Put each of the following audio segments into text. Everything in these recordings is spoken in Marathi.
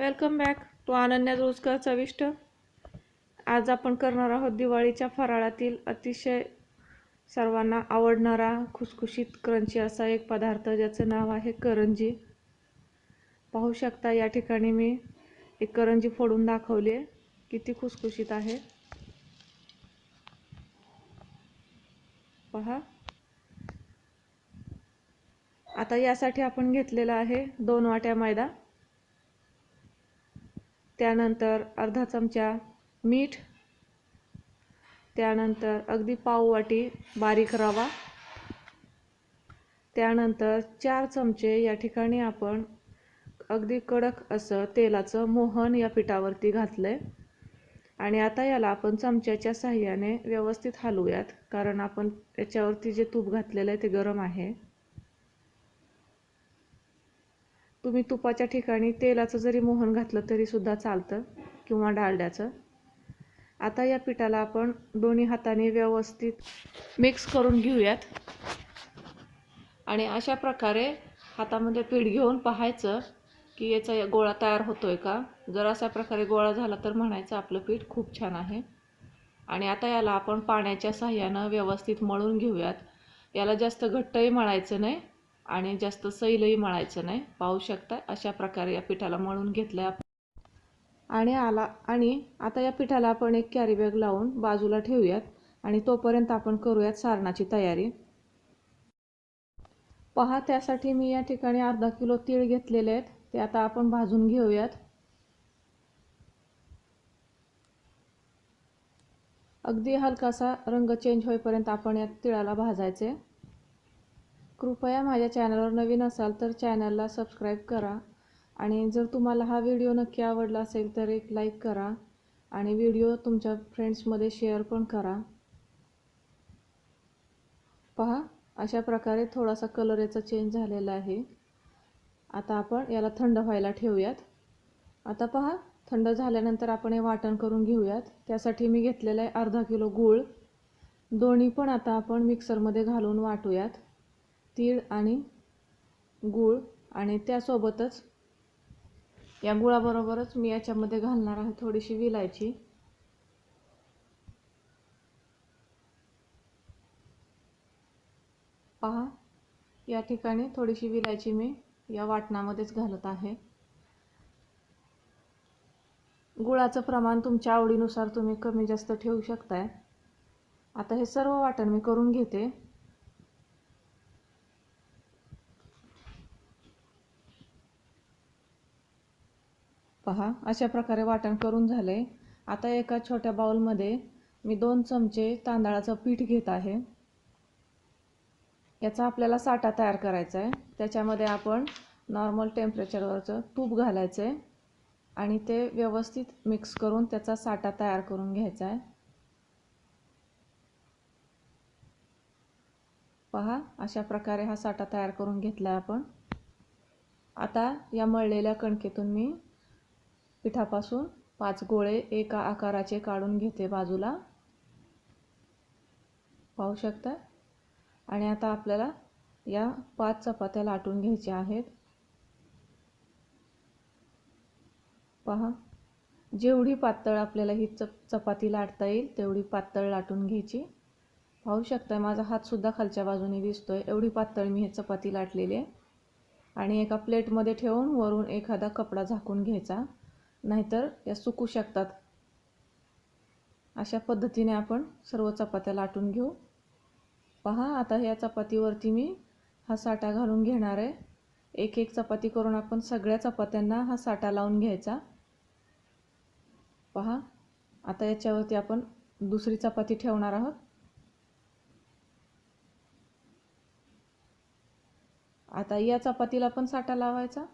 वेलकम बॅक टू अनन्या रोजकर चविष्ट आज आपण करणार आहोत दिवाळीच्या फराळातील अतिशय सर्वांना आवडणारा खुसखुशीत क्रंची असा एक पदार्थ ज्याचं नाव आहे करंजी. पाहू शकता या ठिकाणी मी एक करंजी फोडून दाखवली आहे. किती खुसखुशीत आहे. पहा. आता यासाठी आपण घेतलेला आहे दोन वाट्या मैदा. त्यानंतर अर्धा चमचा मीठ त्यानंतर अगदी पाव वाटी बारीक रवा त्यानंतर चार चमचे या ठिकाणी आपण अगदी कडक असं तेलाचं मोहन या पिठावरती घातलं आहे आणि आता याला आपण चमच्याच्या साह्याने व्यवस्थित हलवूयात कारण आपण याच्यावरती जे तूप घातलेलं आहे ते गरम आहे. तुम्ही तुपाच्या ठिकाणी तेलाचं जरी मोहन घातलं तरी सुद्धा चालतं किंवा डालड्याचं. आता या पिठाला आपण दोन्ही हाताने व्यवस्थित मिक्स करून घेऊयात. आणि अशा प्रकारे हातामध्ये पीठ घेऊन पाहायचं की याचा गोळा तयार होतो आहे का? जर अशा प्रकारे गोळा झाला तर म्हणायचं आपलं पीठ खूप छान आहे. आणि आता याला आपण पाण्याच्या साह्यानं व्यवस्थित मळून घेऊयात. याला जास्त घट्टही मळायचं नाही. आणि जास्त सैलही मळायचं नाही. पाहू शकता अशा प्रकारे या पिठाला मळून घेतलं आपण. आणि आला आणि आता या पिठाला आपण एक कॅरी बॅग लावून बाजूला ठेवूयात आणि तोपर्यंत आपण करूयात सारणाची तयारी. पहा त्यासाठी मी या ठिकाणी अर्धा किलो तीळ घेतलेले आहेत. ते आता आपण भाजून घेऊयात. अगदी हलकासा रंग चेंज होईपर्यंत आपण या तिळाला भाजायचे. कृपया माझ्या चॅनलवर नवीन असाल तर चॅनलला सबस्क्राईब करा. आणि जर तुम्हाला हा व्हिडिओ नक्की आवडला असेल तर एक लाईक करा आणि व्हिडिओ तुमच्या फ्रेंड्समध्ये शेअर पण करा. पहा अशा प्रकारे थोडासा कलर याचा चेंज झालेला आहे. आता आपण याला थंड व्हायला ठेवूयात. आता पहा थंड झाल्यानंतर आपण हे वाटण करून घेऊयात. त्यासाठी मी घेतलेलं आहे अर्धा किलो गूळ. दोन्ही पण आता आपण मिक्सरमध्ये घालून वाटूयात. तीळ आणि गूळ आणि त्यासोबतच या गुळाबरोबरच मी याच्यामध्ये घालणार आहे थोडीशी विलायची. पहा या ठिकाणी थोडीशी विलायची मी या वाटणामध्येच घालत आहे. गुळाचं प्रमाण तुमच्या आवडीनुसार तुम्ही कमी जास्त ठेवू शकताय. आता हे सर्व वाटण मी करून घेते. पहा. अशा प्रकारे वाटण करून झाले. आता एका छोट्या बाउलमध्ये मी दोन चमचे तांदळाचं पीठ घेत आहे. याचा आपल्याला साठा तयार करायचा आहे. त्याच्यामध्ये आपण नॉर्मल टेम्परेचरवरचं तूप घालायचं आहे आणि ते व्यवस्थित मिक्स करून त्याचा साठा तयार करून घ्यायचा आहे. पहा अशा प्रकारे हा साठा तयार करून घेतला आहे आपण. आता या मळलेल्या कणकेतून मी पिठापासून पाच गोळे एका आकाराचे काढून घेते बाजूला. पाहू शकता? आणि आता आपल्याला या पाच चपात्या लाटून घ्यायच्या आहेत. पहा जेवढी पातळ आपल्याला ही चप चपाती लाटता येईल तेवढी पातळ लाटून घ्यायची. पाहू शकता माझा हातसुद्धा खालच्या बाजूने दिसतो आहे एवढी पातळ मी हे चपाती लाटलेली आहे. आणि एका प्लेटमध्ये ठेवून वरून एखादा कपडा झाकून घ्यायचा. नाहीतर या सुकू शकतात. अशा पद्धतीने आपण सर्व चपात्या लाटून घेऊ. पहा आता या चपातीवरती मी हा साठा घालून घेणार आहे. एक एक चपाती करून आपण सगळ्या चपात्यांना हा साठा लावून घ्यायचा. पहा आता याच्यावरती आपण दुसरी चपाती ठेवणार आहोत. आता या चपातीला पण साठा लावायचा.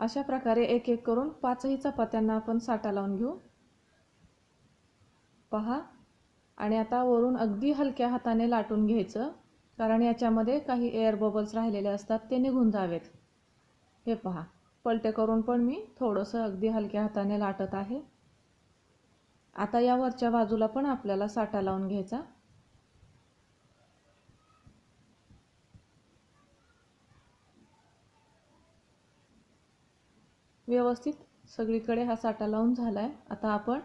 अशा प्रकारे एक एक करून पाचही चपात्यांना आपण साठा लावून घेऊ. पहा. आणि आता वरून अगदी हलक्या हाताने लाटून घ्यायचं कारण याच्यामध्ये काही एअर बबल्स राहिलेले असतात ते निघून जावेत. हे पहा. पलटे करून पण मी थोडंसं अगदी हलक्या हाताने लाटत आहे. आता या वरच्या बाजूला पण आपल्याला साठा लावून घ्यायचा. व्यवस्थित सगळीकडे हा साठा लावून झाला आहे आता आपण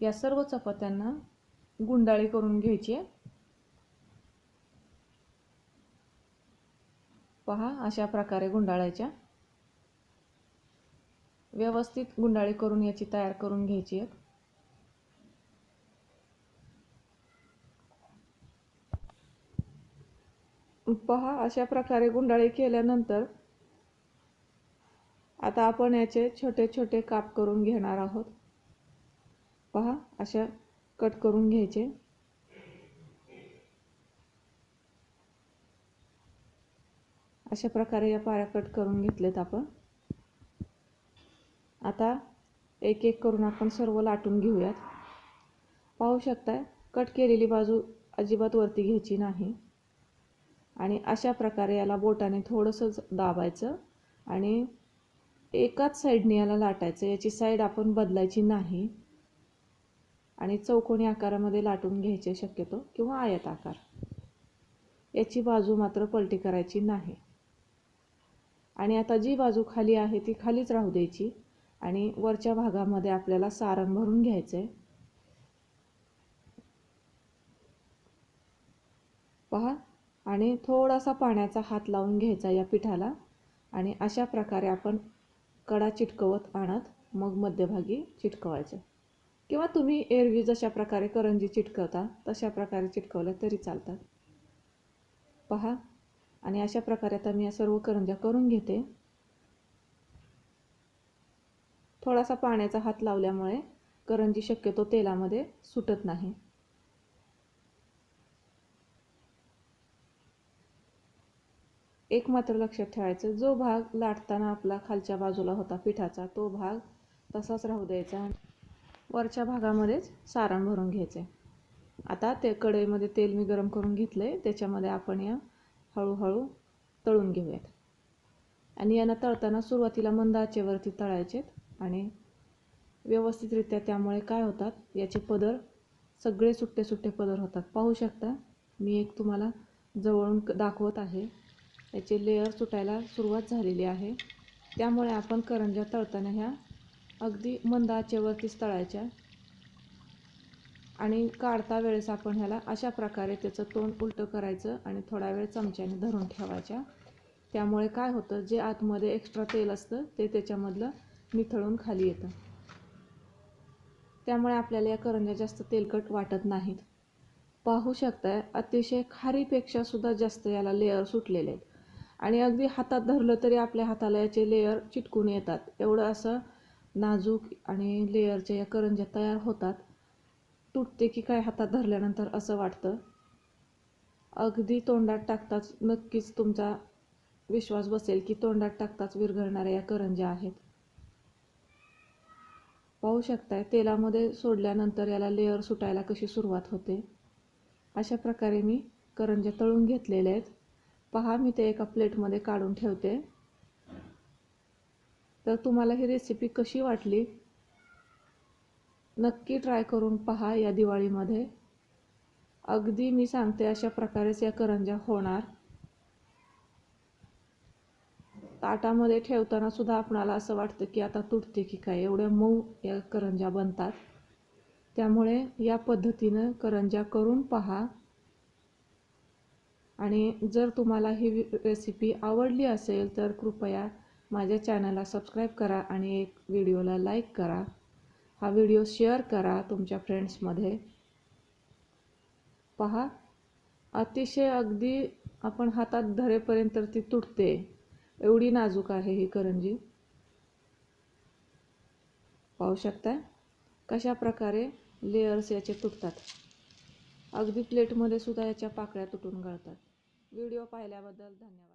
या सर्व चपात्यांना गुंडाळी करून घ्यायची आहे. पहा अशा प्रकारे गुंडाळायच्या. व्यवस्थित गुंडाळी करून याची तयार करून घ्यायची आहे पहा अशा प्रकारे गुंडाळी केल्यानंतर आता आपण याचे छोटे छोटे काप करून घेणार आहोत. पहा अशा कट करून घ्यायचे. अशा प्रकारे या पाऱ्या कट करून घेतलेत आपण. आता एक एक करून आपण सर्व लाटून घेऊयात. पाहू शकताय कट केलेली बाजू अजिबात वरती घ्यायची नाही. आणि अशा प्रकारे याला बोटाने थोडंसं दाबायचं आणि एकाच साईडने याला लाटायचं याची साईड आपण बदलायची नाही. आणि चौकोनी आकारामध्ये लाटून घ्यायचे शक्यतो किंवा आयत आकार. याची बाजू मात्र पलटी करायची नाही. आणि आता जी बाजू खाली आहे ती खालीच राहू द्यायची. आणि वरच्या भागामध्ये आपल्याला सारण भरून घ्यायचं आहे पहा आणि थोडासा पाण्याचा हात लावून घ्यायचा या पिठाला. आणि अशा प्रकारे आपण कडा चिटकवत आणत मग मध्यभागी चिटकवायचं. किंवा तुम्ही एरवी जशा प्रकारे करंजी चिटकवता तशा प्रकारे चिटकवल्या तरी चालतात. पहा आणि अशा प्रकारे आता मी या सर्व करंज्या करून घेते. थोडासा पाण्याचा हात लावल्यामुळे करंजी शक्यतो तेलामध्ये सुटत नाही. एक मात्र लक्षात ठेवायचं जो भाग लाटताना आपला खालच्या बाजूला होता पिठाचा तो भाग तसाच राहू द्यायचा वरच्या भागामध्येच सारण भरून घ्यायचे. आता ते कढईमध्ये तेल मी गरम करून घेतलं आहे त्याच्यामध्ये आपण या हळूहळू तळून घेऊयात. आणि यांना तळताना सुरुवातीला मंद आचेवरती तळायचेत आणि व्यवस्थितरित्या त्यामुळे काय होतात याचे पदर सगळे सुट्टे सुट्टे पदर होतात. पाहू शकता मी एक तुम्हाला जवळून दाखवत आहे. याचे लेअर सुटायला सुरुवात झालेली आहे. त्यामुळे आपण करंज्या तळताना ह्या अगदी मंद आचेवरतीच तळायच्या आणि काढता वेळेस आपण ह्याला अशा प्रकारे त्याचं तोंड उलटं करायचं आणि थोडा वेळ चमच्याने धरून ठेवायच्या. त्यामुळे काय होतं जे आतमध्ये एक्स्ट्रा तेल असतं ते त्याच्यामधलं निथळून खाली येतं. त्यामुळे आपल्याला या करंज्या जास्त तेलकट वाटत नाहीत. पाहू शकताय अतिशय खारीपेक्षा सुद्धा जास्त याला लेअर सुटलेले आहेत. आणि अगदी हातात धरलं तरी आपल्या हाताला याचे लेयर चिटकून येतात. एवढं असं नाजूक आणि लेयरच्या या करंज्या तयार होतात. तुटते की काय हातात धरल्यानंतर असं वाटतं? अगदी तोंडात टाकताच नक्कीच तुमचा विश्वास बसेल की तोंडात टाकताच विरघळणाऱ्या या करंज्या आहेत. पाहू शकताय तेलामध्ये सोडल्यानंतर याला लेअर सुटायला कशी सुरुवात होते? अशा प्रकारे मी करंज्या तळून घेतलेल्या आहेत. पहा मी ते एका प्लेटमध्ये काढून ठेवते. तर तुम्हाला ही रेसिपी कशी वाटली? नक्की ट्राय करून पहा या दिवाळीमध्ये. अगदी मी सांगते अशा प्रकारेच या करंज्या होणार. ताटामध्ये ठेवताना सुद्धा आपणाला असं वाटतं की आता तुटते की काय एवढ्या मऊ या करंज्या बनतात. त्यामुळे या पद्धतीनं करंज्या करून पहा. आणि जर तुम्हाला ही रेसिपी आवडली असेल तर कृपया माझ्या चॅनलला सबस्क्राईब करा आणि एक व्हिडिओला लाईक करा. हा व्हिडिओ शेअर करा तुमच्या फ्रेंड्समध्ये पहा अतिशय अगदी आपण हातात धरेपर्यंत ती तुटते. एवढी नाजूक आहे ही करंजी. पाहू शकता कशा प्रकारे लेयर्स याचे तुटतात. अगदी प्लेटमध्ये सुद्धा याच्या पाकळ्या तुटून गळतात. व्हिडिओ पाहिल्याबद्दल धन्यवाद.